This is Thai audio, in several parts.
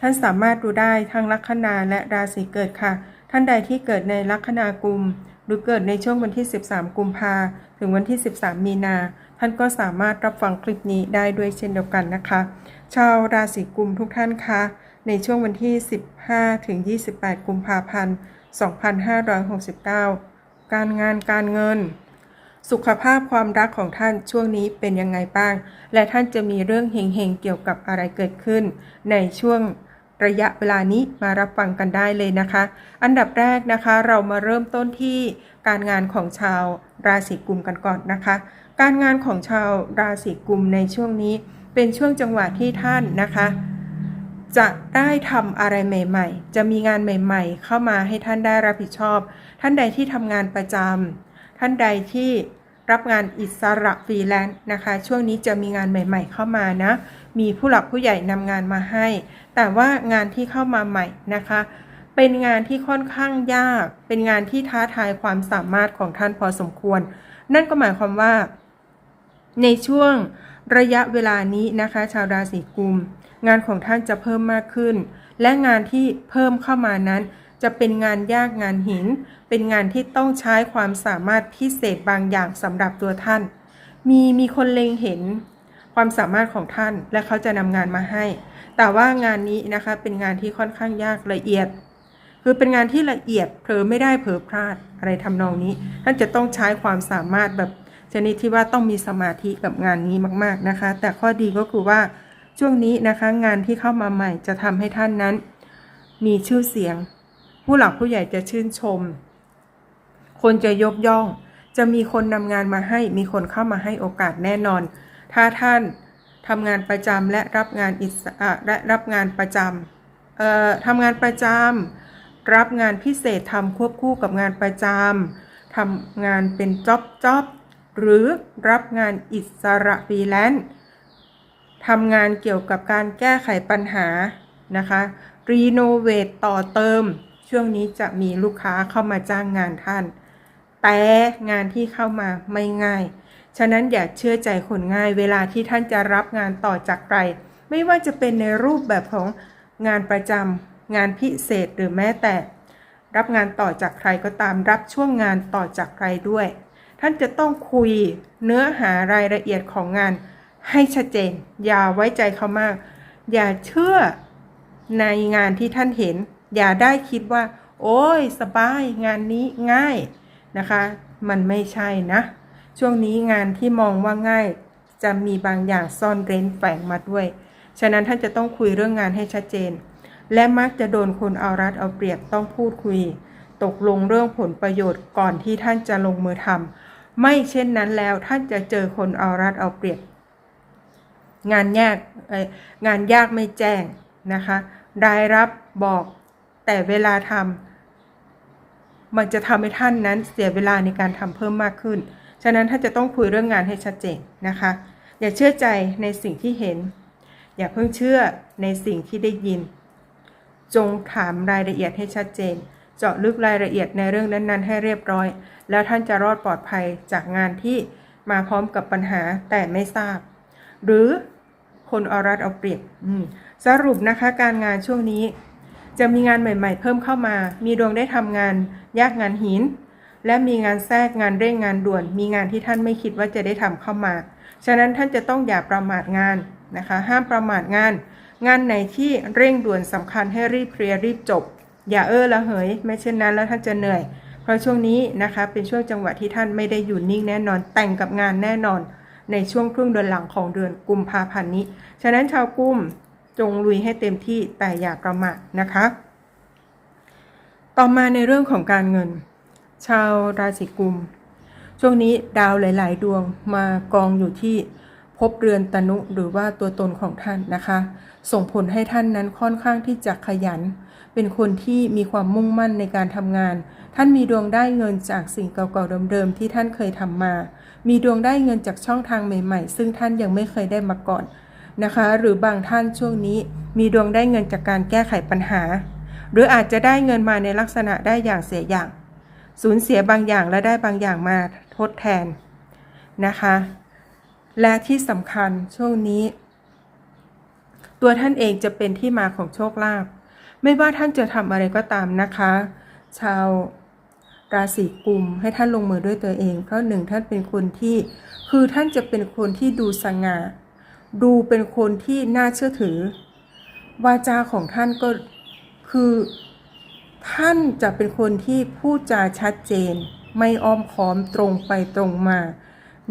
ท่านสามารถดูได้ทั้งลัคนาและราศีเกิดค่ะ ท่านใดที่เกิดในลัคนากุม หรือเกิดในช่วงวันที่ 13 กุมภาถึงวันที่ 13 มีนา ท่านก็สามารถรับฟังคลิปนี้ได้ด้วยเช่นเดียวกันนะคะ ชาวราศีกุมทุกท่านคะในช่วงวันที่ 15 ถึง 28 กุมภาพันธ์ 2569 การงานการเงิน สุขภาพความรักของท่านช่วงนี้เป็นยังไงบ้าง และท่านจะมีเรื่องเฮงๆเกี่ยวกับอะไรเกิดขึ้นในช่วง ระยะเวลานี้มารับฟังกันได้เลยนะคะ อันดับแรกนะคะเรามาเริ่มต้นที่การงานของชาวราศีกุมกันก่อนนะคะ การงานของชาวราศีกุมในช่วงนี้เป็นช่วงจังหวะที่ท่านนะคะ จะได้ทำอะไรใหม่ ๆ จะมีงานใหม่ ๆ เข้ามาให้ท่านได้รับผิดชอบ ท่านใดที่ทำงานประจำท่านใดที่รับงานอิสระฟรีแลนซ์นะคะ ช่วงนี้จะมีงานใหม่ ๆ เข้ามานะ มีผู้หลักผู้ใหญ่นำงานมาให้ แต่ว่างานที่เข้ามาใหม่นะคะ เป็นงานที่ค่อนข้างยาก เป็นงานที่ท้าทายความสามารถของท่านพอสมควร นั่นก็หมายความว่า ในช่วงระยะเวลานี้นะคะ ชาวราศีกุม งานของท่านจะเพิ่มมากขึ้น และงานที่เพิ่มเข้ามานั้นจะเป็นงานยากงานหิน เป็นงานที่ต้องใช้ความสามารถพิเศษบางอย่างสำหรับตัวท่าน มีมีคนเล็งเห็น ความสามารถของท่าน และเขาจะนำงานมาให้ แต่ว่างานนี้นะคะเป็นงานที่ค่อนข้างยากละเอียด คือเป็นงานที่ละเอียดเผลอไม่ได้เผลอพลาดอะไรทำนองนี้ ท่านจะต้องใช้ความสามารถแบบชนิดที่ว่าต้องมีสมาธิกับงานนี้มาก ๆนะคะ แต่ข้อดีก็คือว่าช่วงนี้นะคะงานที่เข้ามาใหม่จะทำให้ท่านนั้น มีชื่อเสียง ผู้หลักผู้ใหญ่จะชื่นชม คนจะยกย่อง จะมีคนนำงานมาให้ มีคนเข้ามาให้โอกาสแน่นอน ถ้าท่านทำงานประจำและรับงานอิสระและรับงานประจำเอ่อทำงานประจำรับงานพิเศษทำควบคู่กับงานประจำทำงานเป็นจ็อบจ็อบหรือรับงานอิสระฟรีแลนซ์ทำงานเกี่ยวกับการแก้ไขปัญหานะคะรีโนเวทต่อเติม ช่วงนี้จะมีลูกค้าเข้ามาจ้างงานท่าน แต่งานที่เข้ามาไม่ง่าย ฉะนั้นอย่าเชื่อใจคนง่ายเวลาที่ท่านจะรับงานต่อจากใคร ไม่ว่าจะเป็นในรูปแบบของงานประจำงานพิเศษหรือแม้แต่ รับงานต่อจากใครก็ตามรับช่วงงานต่อจากใครด้วย ท่านจะต้องคุยเนื้อหารายละเอียดของงานให้ชัดเจน อย่าไว้ใจเขามาก อย่าเชื่อในงานที่ท่านเห็น อย่าได้คิดว่า โอ้ยสบายงานนี้ง่ายนะคะ มันไม่ใช่นะ ช่วงนี้งานที่มองว่าง่าย จะมีบางอย่างซ่อนเร้นแฝงมาด้วย ฉะนั้นท่านจะต้องคุยเรื่องงานให้ชัดเจน และมักจะโดนคนเอารัดเอาเปรียบต้องพูดคุย ตกลงเรื่องผลประโยชน์ก่อนที่ท่านจะลงมือทำไม่เช่นนั้นแล้วท่านจะเจอคนเอารัดเอาเปรียบ งานยากงานยากไม่แจ้งนะคะรายรับบอกแต่เวลาทำมันจะทำให้ท่านนั้นเสียเวลาในการทำเพิ่มมากขึ้น ฉะนั้นท่าจะต้องคุยเรื่องงานให้ชัดเจนนะคะ อย่าเชื่อใจในสิ่งที่เห็น อย่าเพิ่งเชื่อในสิ่งที่ได้ยิน จงถามรายละเอียดให้ชัดเจน เจาะลึกรายละเอียดในเรื่องนั้นๆ ให้เรียบร้อย แล้วท่านจะรอดปลอดภัยจากงานที่มาพร้อมกับปัญหาแต่ไม่ทราบ หรือคนเอารัดเอาเปรียบสรุปนะคะการงานช่วงนี้ จะมีงานใหม่ ๆ เพิ่มเข้ามา มีดวงได้ทำงานยากงานหิน และมีงานแทรกงานเร่งงานด่วน มีงานที่ท่านไม่คิดว่าจะได้ทำเข้ามา ฉะนั้นท่านจะต้องอย่าประมาทงานนะคะ ห้ามประมาทงาน งานไหนที่เร่งด่วนสำคัญให้รีบเคลียร์รีบจบ อย่าเออละเหย ไม่เช่นนั้นแล้วท่านจะเหนื่อย เพราะช่วงนี้นะคะเป็นช่วงจังหวะที่ท่านไม่ได้อยู่นิ่งแน่นอน แต่งกับงานแน่นอน ในช่วงครึ่งเดือนหลังของเดือนกุมภาพันธ์นี้ ฉะนั้นชาวกุมจงลุยให้เต็มที่แต่อย่าประมาทนะคะ ต่อมาในเรื่องของการเงิน ชาวราศีกุม ช่วงนี้ดาวหลาย ๆ ดวงมากองอยู่ที่ภพเรือนตนุหรือว่าตัวตนของท่านนะคะ ส่งผลให้ท่านนั้นค่อนข้างที่จะขยัน เป็นคนที่มีความมุ่งมั่นในการทำงาน ท่านมีดวงได้เงินจากสิ่งเก่าๆเดิมๆที่ท่านเคยทำมา มีดวงได้เงินจากช่องทางใหม่ๆ ซึ่งท่านยังไม่เคยได้มาก่อนนะคะ หรือบางท่านช่วงนี้ มีดวงได้เงินจากการแก้ไขปัญหา หรืออาจจะได้เงินมาในลักษณะได้อย่างเสียอย่าง สูญเสียบางอย่างและได้บางอย่างมาทดแทนนะคะ และที่สำคัญช่วงนี้ ตัวท่านเองจะเป็นที่มาของโชคลาภไม่ว่าท่านจะทำอะไรก็ตามนะคะ ชาวราศีกุมให้ท่านลงมือด้วยตัวเอง เพราะหนึ่งท่านเป็นคนที่คือท่านจะเป็นคนที่ดูสง่าดูเป็นคนที่น่าเชื่อถือ วาจาของท่านก็คือ ท่านจะเป็นคนที่พูดจาชัดเจน ไม่อ้อมค้อมตรงไปตรงมา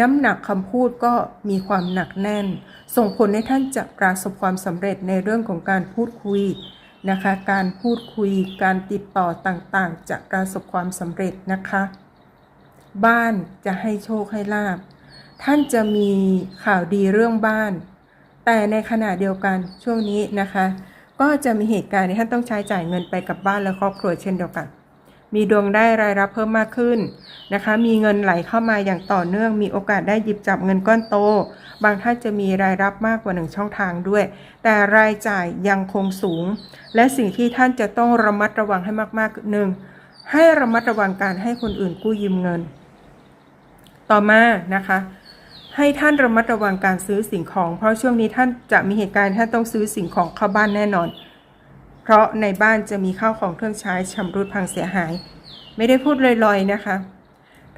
น้ำหนักคำพูดก็มีความหนักแน่น ส่งผลให้ท่านจะประสบความสำเร็จในเรื่องของการพูดคุยนะคะ การพูดคุย การติดต่อต่างๆ จะประสบความสำเร็จนะคะ บ้านจะให้โชคให้ลาบ ท่านจะมีข่าวดีเรื่องบ้าน แต่ในขณะเดียวกันช่วงนี้นะคะ ก็จะมีเหตุการณ์ที่ท่านต้องใช้จ่ายเงินไปกับบ้านและครอบครัวเช่นเดียวกัน มีดวงได้รายรับเพิ่มมากขึ้นนะคะ มีเงินไหลเข้ามาอย่างต่อเนื่อง มีโอกาสได้หยิบจับเงินก้อนโต บางท่านจะมีรายรับมากกว่าหนึ่งช่องทางด้วย แต่รายจ่ายยังคงสูง และสิ่งที่ท่านจะต้องระมัดระวังให้มากๆหนึ่งให้ระมัดระวังการให้คนอื่นกู้ยืมเงิน ต่อมานะคะ ให้ท่านระมัดระวังการซื้อสิ่งของ เพราะช่วงนี้ท่านจะมีเหตุการณ์ท่านต้องซื้อสิ่งของเข้าบ้านแน่นอน เพราะในบ้านจะมีข้าวของเครื่องใช้ชำรุดพังเสียหาย ไม่ได้พูดลอยๆนะคะ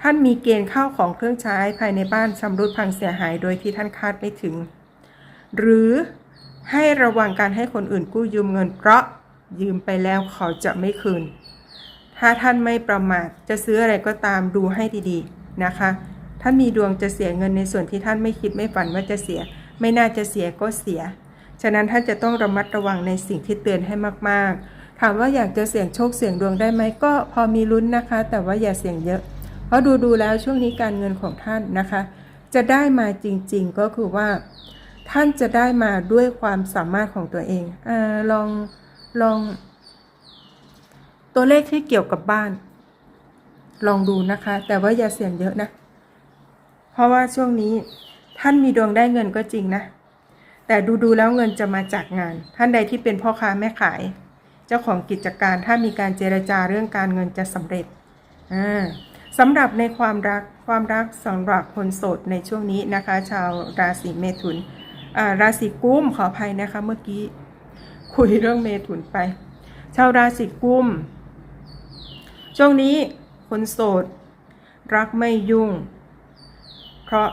ท่านมีเกณฑ์ข้าวของเครื่องใช้ภายในบ้านชำรุดพังเสียหาย โดยที่ท่านคาดไม่ถึง หรือให้ระวังการให้คนอื่นกู้ยืมเงิน เพราะยืมไปแล้วเขาจะไม่คืน ถ้าท่านไม่ประมาทจะซื้ออะไรก็ตามดูให้ดีๆนะคะ ท่านมีดวงจะเสียเงินในส่วนที่ท่านไม่คิดไม่ฝันว่าจะเสีย ไม่น่าจะเสียก็เสีย ฉะนั้นท่านจะต้องระมัดระวังในสิ่งที่เตือนให้มากๆ ถามว่าอยากจะเสี่ยงโชคเสี่ยงดวงได้ไหมก็พอมีลุ้นนะคะ แต่ว่าอย่าเสี่ยงเยอะ เพราะดูดูๆแล้วช่วงนี้การเงินของท่านนะคะ จะได้มาจริงๆก็คือว่า ท่านจะได้มาด้วยความสามารถของตัวเองอลองลอง ตัวเลขที่เกี่ยวกับบ้าน ลองดูนะคะ แต่ว่าอย่าเสี่ยงเยอะนะ ราะว่าช่วงนี้ท่านมีดวงได้เงินก็จริงนะ แต่ดูดูๆแล้วเงินจะมาจากงาน ท่านใดที่เป็นพ่อค้าแม่ขาย เจ้าของกิจการถ้ามีการเจรจาเรื่องการเงินจะสำเร็จอ่าสำหรับในความรักความรักสำหรับคนโสดในช่วงนี้นะคะ ชาวราศีเมถุนราศีกุมขออภัยนะคะเมื่อกี้ คุยเรื่องเมถุนไป ชาวราศีกุมช่วงนี้คนโสด รักไม่ยุ่ง เพราะ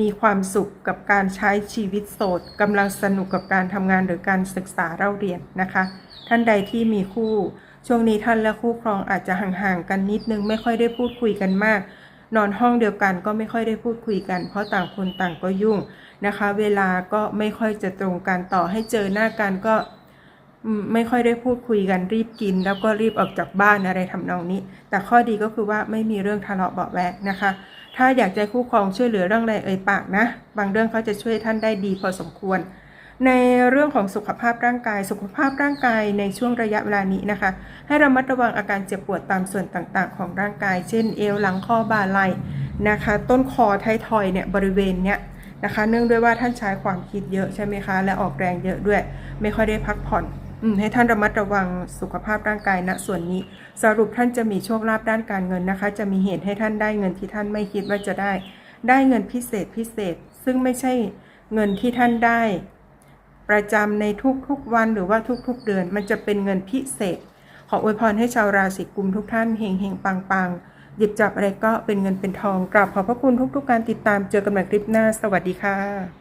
มีความสุขกับการใช้ชีวิตโสดกำลังสนุกกับการทำงานหรือการศึกษาเล่าเรียนนะคะ ท่านใดที่มีคู่ ช่วงนี้ท่านและคู่ครองอาจจะห่างๆกันนิดนึงไม่ค่อยได้พูดคุยกันมาก นอนห้องเดียวกันก็ไม่ค่อยได้พูดคุยกัน เพราะต่างคนต่างก็ยุ่งนะคะ เวลาก็ไม่ค่อยจะตรงกันต่อให้เจอหน้ากันก็ไม่ค่อยได้พูดคุยกันรีบกิน แล้วก็รีบออกจากบ้านอะไรทำนองนี้ แต่ข้อดีก็คือว่าไม่มีเรื่องทะเลาะเบาะแวกนะคะ ถ้าอยากจะคู่ครองช่วยเหลือเรื่องอะไรเอ่ยปากนะ บางเรื่องเขาจะช่วยท่านได้ดีพอสมควร ในเรื่องของสุขภาพร่างกาย สุขภาพร่างกายในช่วงระยะเวลานี้นะคะ ให้ระมัดระวังอาการเจ็บปวดตามส่วนต่างๆ ของร่างกาย เช่น เอวหลังข้อบ่าไหล่นะคะ ต้นคอไทยทอยเนี่ยบริเวณเนี้ยนะคะ เนื่องด้วยว่าท่านใช้ความคิดเยอะใช่ไหมคะ และออกแรงเยอะด้วย ไม่ค่อยได้พักผ่อน ให้ท่านระมัดระวังสุขภาพร่างกายณส่วนนี้ สรุปท่านจะมีโชคลาภด้านการเงินนะคะ จะมีเหตุให้ท่านได้เงินที่ท่านไม่คิดว่าจะได้ ได้เงินพิเศษพิเศษ ซึ่งไม่ใช่เงินที่ท่านได้ ประจำในทุกๆวันหรือว่าทุกๆเดือน มันจะเป็นเงินพิเศษ ขออวยพรให้ชาวราศีกุมทุกท่านเฮงเฮงปังปังหยิบจับอะไรก็เป็นเงินเป็นทองกราบขอบพระคุณทุกๆการติดตามเจอกันใหม่คลิปหน้า สวัสดีค่ะ